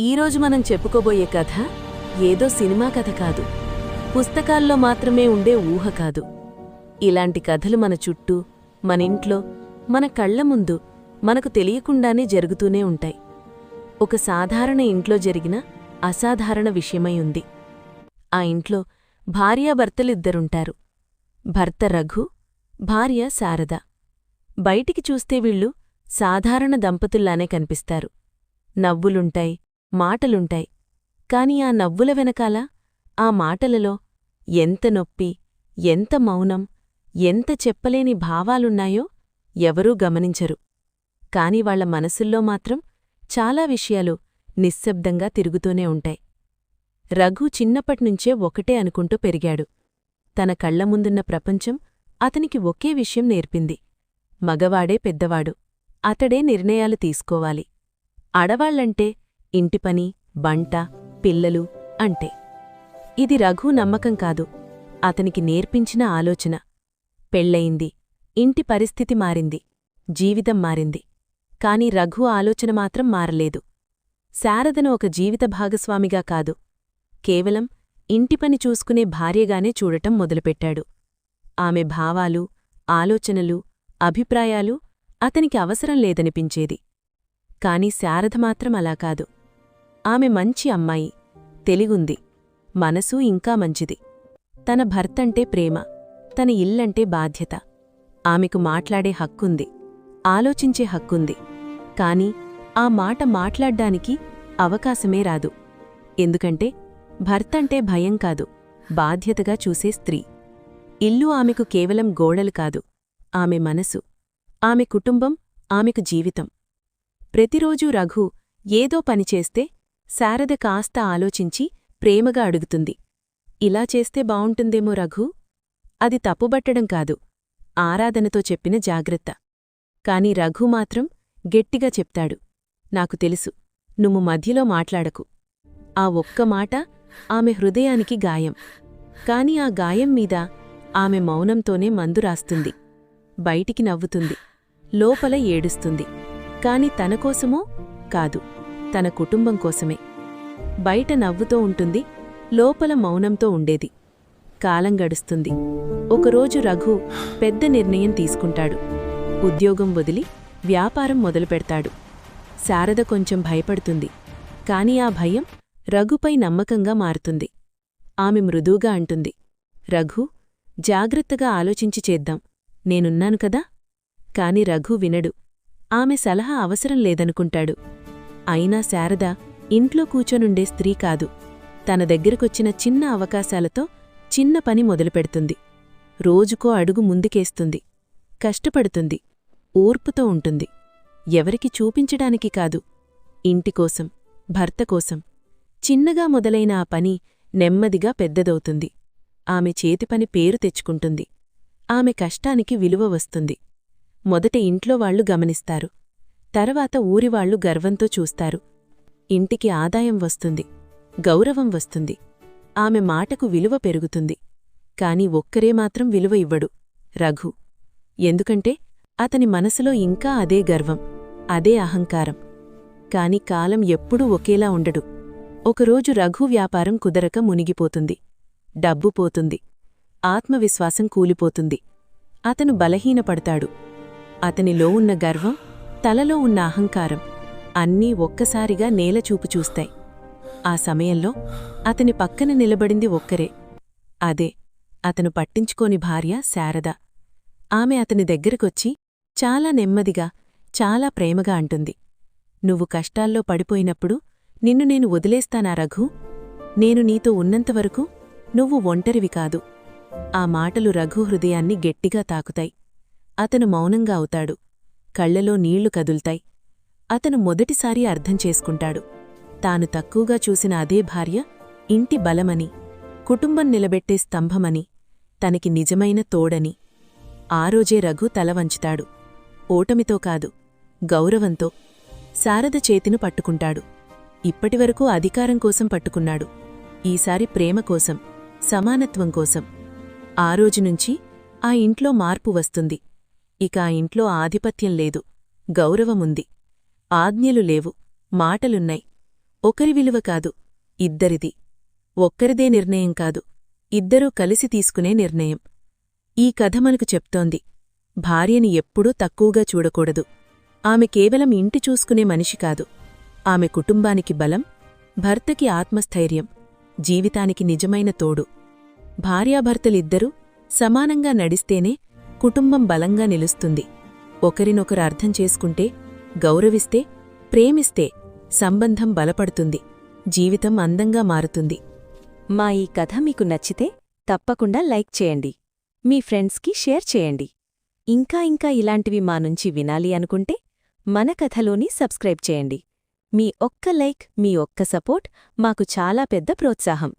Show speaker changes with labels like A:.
A: ఈరోజు మనం చెప్పుకోబోయే కథ ఏదో సినిమా కథ కాదు. పుస్తకాల్లో మాత్రమే ఉండే ఊహ కాదు. ఇలాంటి కథలు మన చుట్టూ మన ఇంట్లో మన కళ్ళ ముందు మనకు తెలియకుండానే జరుగుతూనే ఉంటాయి. ఒక సాధారణ ఇంట్లో జరిగిన అసాధారణ విషయమై ఉంది. ఆ ఇంట్లో భార్యాభర్తలిద్దరుంటారు. భర్త రఘు భార్య శారద. బయటికి చూస్తే వీళ్ళు సాధారణ దంపతుల్లానే కనిపిస్తారు. నవ్వులుంటాయి మాటలుంటాయి. కాని ఆ నవ్వుల వెనకాల ఆ మాటలలో ఎంత నొప్పి ఎంత మౌనం ఎంత చెప్పలేని భావాలున్నాయో ఎవరూ గమనించరు. కాని వాళ్ళ మనసుల్లో మాత్రం చాలా విషయాలు నిశ్శబ్దంగా తిరుగుతూనే ఉంటాయి. రఘు చిన్నపట్నుంచే ఒకటే అనుకుంటూ పెరిగాడు. తన కళ్ళ ముందున్న ప్రపంచం అతనికి ఒకే విషయం నేర్పింది. మగవాడే పెద్దవాడు అతడే నిర్ణయాలు తీసుకోవాలి. ఆడవాళ్ళంటే ఇంటిపని బంట పిల్లలు అంటే. ఇది రఘు నమ్మకం కాదు. అతనికి నేర్పించిన ఆలోచన. పెళ్ళయింది. ఇంటి పరిస్థితి మారింది. జీవితం మారింది. కాని రఘు ఆలోచన మాత్రం మారలేదు. శారదను ఒక జీవిత భాగస్వామిగా కాదు. కేవలం ఇంటిపని చూసుకునే భార్యగానే చూడటం మొదలుపెట్టాడు. ఆమె భావాలు ఆలోచనలు అభిప్రాయాలు అతనికి అవసరం లేదనిపించేది. కాని శారద మాత్రం అలా కాదు. ఆమె మంచి అమ్మాయి. తెలిగుంది. మనసు ఇంకా మంచిది. తన భర్తంటే ప్రేమ. తన ఇల్లంటే బాధ్యత. ఆమెకు మాట్లాడే హక్కుంది. ఆలోచించే హక్కుంది. కాని ఆ మాట మాట్లాడ్డానికి అవకాశమే రాదు. ఎందుకంటే భర్తంటే భయం కాదు. బాధ్యతగా చూసే స్త్రీ. ఇల్లు ఆమెకు కేవలం గోడలు కాదు. ఆమె మనసు. ఆమె కుటుంబం. ఆమెకు జీవితం. ప్రతిరోజూ రఘు ఏదో పనిచేస్తే శారద కాస్త ఆలోచించి ప్రేమగా అడుగుతుంది. ఇలా చేస్తే బావుంటుందేమో రఘు. అది తప్పుబట్టడం కాదు. ఆరాధనతో చెప్పిన జాగ్రత్త. కాని రఘు మాత్రం గట్టిగా చెప్తాడు. నాకు తెలుసు. నువ్వు మధ్యలో మాట్లాడకు. ఆ ఒక్క మాట ఆమె హృదయానికి గాయం. కాని ఆ గాయం మీద ఆమె మౌనంతోనే మందు రాస్తుంది. బయటికి నవ్వుతుంది. లోపల ఏడుస్తుంది. కాని తనకోసమో కాదు. తన కుటుంబం కోసమే. బయట నవ్వుతో ఉంటుంది లోపల మౌనంతో ఉండేది. కాలం గడుస్తుంది. ఒకరోజు రఘు పెద్ద నిర్ణయం తీసుకుంటాడు. ఉద్యోగం వదిలి వ్యాపారం మొదలుపెడతాడు. శారద కొంచెం భయపడుతుంది. కాని ఆ భయం రఘుపై నమ్మకంగా మారుతుంది. ఆమె మృదువుగా అంటుంది. రఘు జాగ్రత్తగా ఆలోచించి చేద్దాం. నేనున్నాను కదా? కాని రఘు వినడు. ఆమె సలహా అవసరం లేదనుకుంటాడు. అయినా శారద ఇంట్లో కూచొనుండే స్త్రీ కాదు. తన దగ్గరకొచ్చిన చిన్న అవకాశాలతో చిన్న పని మొదలుపెడుతుంది. రోజుకో అడుగు ముందుకేస్తుంది. కష్టపడుతుంది. ఓర్పుతో ఉంటుంది. ఎవరికి చూపించడానికి కాదు. ఇంటికోసం భర్తకోసం చిన్నగా మొదలైన ఆ పని నెమ్మదిగా పెద్దదవుతుంది. ఆమె చేతిపని పేరు తెచ్చుకుంటుంది. ఆమె కష్టానికి విలువ వస్తుంది. మొదట ఇంట్లో వాళ్ళు గమనిస్తారు. తర్వాత ఊరివాళ్ళు గర్వంతో చూస్తారు. ఇంటికి ఆదాయం వస్తుంది. గౌరవం వస్తుంది. ఆమె మాటకు విలువ పెరుగుతుంది. కాని ఒక్కరే మాత్రం విలువ ఇవ్వడు. రఘు. ఎందుకంటే అతని మనసులో ఇంకా అదే గర్వం అదే అహంకారం. కాని కాలం ఎప్పుడూ ఒకేలా ఉండడు. ఒకరోజు రఘు వ్యాపారం కుదరక మునిగిపోతుంది. డబ్బు పోతుంది. ఆత్మవిశ్వాసం కూలిపోతుంది. అతను బలహీనపడతాడు. అతనిలో ఉన్న గర్వం తలలో ఉన్న అహంకారం అన్నీ ఒక్కసారిగా నేలచూపు చూస్తాయి. ఆ సమయంలో అతని పక్కన నిలబడింది ఒక్కరే. అదే అతను పట్టించుకోని భార్య శారద. ఆమె అతని దగ్గరకొచ్చి చాలా నెమ్మదిగా చాలా ప్రేమగా అంటుంది. నువ్వు కష్టాల్లో పడిపోయినప్పుడు నిన్ను నేను వదిలేస్తానా రఘు? నేను నీతో ఉన్నంతవరకు నువ్వు ఒంటరివి కాదు. ఆ మాటలు రఘు హృదయాన్ని గట్టిగా తాకుతాయి. అతను మౌనంగా అవుతాడు. కళ్ళలో నీళ్ళు కదుల్తాయి. అతను మొదటిసారి అర్థం చేసుకుంటాడు. తాను తక్కువగా చూసిన అదే భార్య ఇంటి బలమని కుటుంబం నిలబెట్టే స్తంభమని తనకి నిజమైన తోడని. ఆ రోజే రఘు తల వంచుతాడు. ఓటమితో కాదు గౌరవంతో. శారద చేతిను పట్టుకుంటాడు. ఇప్పటివరకు అధికారం కోసం పట్టుకున్నాడు. ఈసారి ప్రేమ కోసం సమానత్వం కోసం. ఆ రోజునుంచి ఆ ఇంట్లో మార్పు వస్తుంది. ఇక ఆ ఇంట్లో ఆధిపత్యం లేదు. గౌరవముంది. ఆజ్ఞలు లేవు. మాటలున్నాయి. ఒకరి విలువ కాదు. ఇద్దరిది. ఒక్కరిదే నిర్ణయం కాదు. ఇద్దరూ కలిసి తీసుకునే నిర్ణయం. ఈ కథ మనకు చెప్తోంది. భార్యని ఎప్పుడూ తక్కువగా చూడకూడదు. ఆమె కేవలం ఇంటి చూసుకునే మనిషి కాదు. ఆమె కుటుంబానికి బలం భర్తకి ఆత్మస్థైర్యం జీవితానికి నిజమైన తోడు. భార్యాభర్తలిద్దరూ సమానంగా నడిస్తేనే కుటుంబం బలంగా నిలుస్తుంది. ఒకరినొకరు అర్థం చేసుకుంటే గౌరవిస్తే ప్రేమిస్తే సంబంధం బలపడుతుంది. జీవితం అందంగా మారుతుంది.
B: మా ఈ కథ మీకు నచ్చితే తప్పకుండా లైక్ చేయండి. మీ ఫ్రెండ్స్కి షేర్ చేయండి. ఇంకా ఇంకా ఇలాంటివి మా నుంచి వినాలి అనుకుంటే మన కథలోని సబ్స్క్రైబ్ చేయండి. మీ ఒక్క లైక్ మీ ఒక్క సపోర్ట్ మాకు చాలా పెద్ద ప్రోత్సాహం.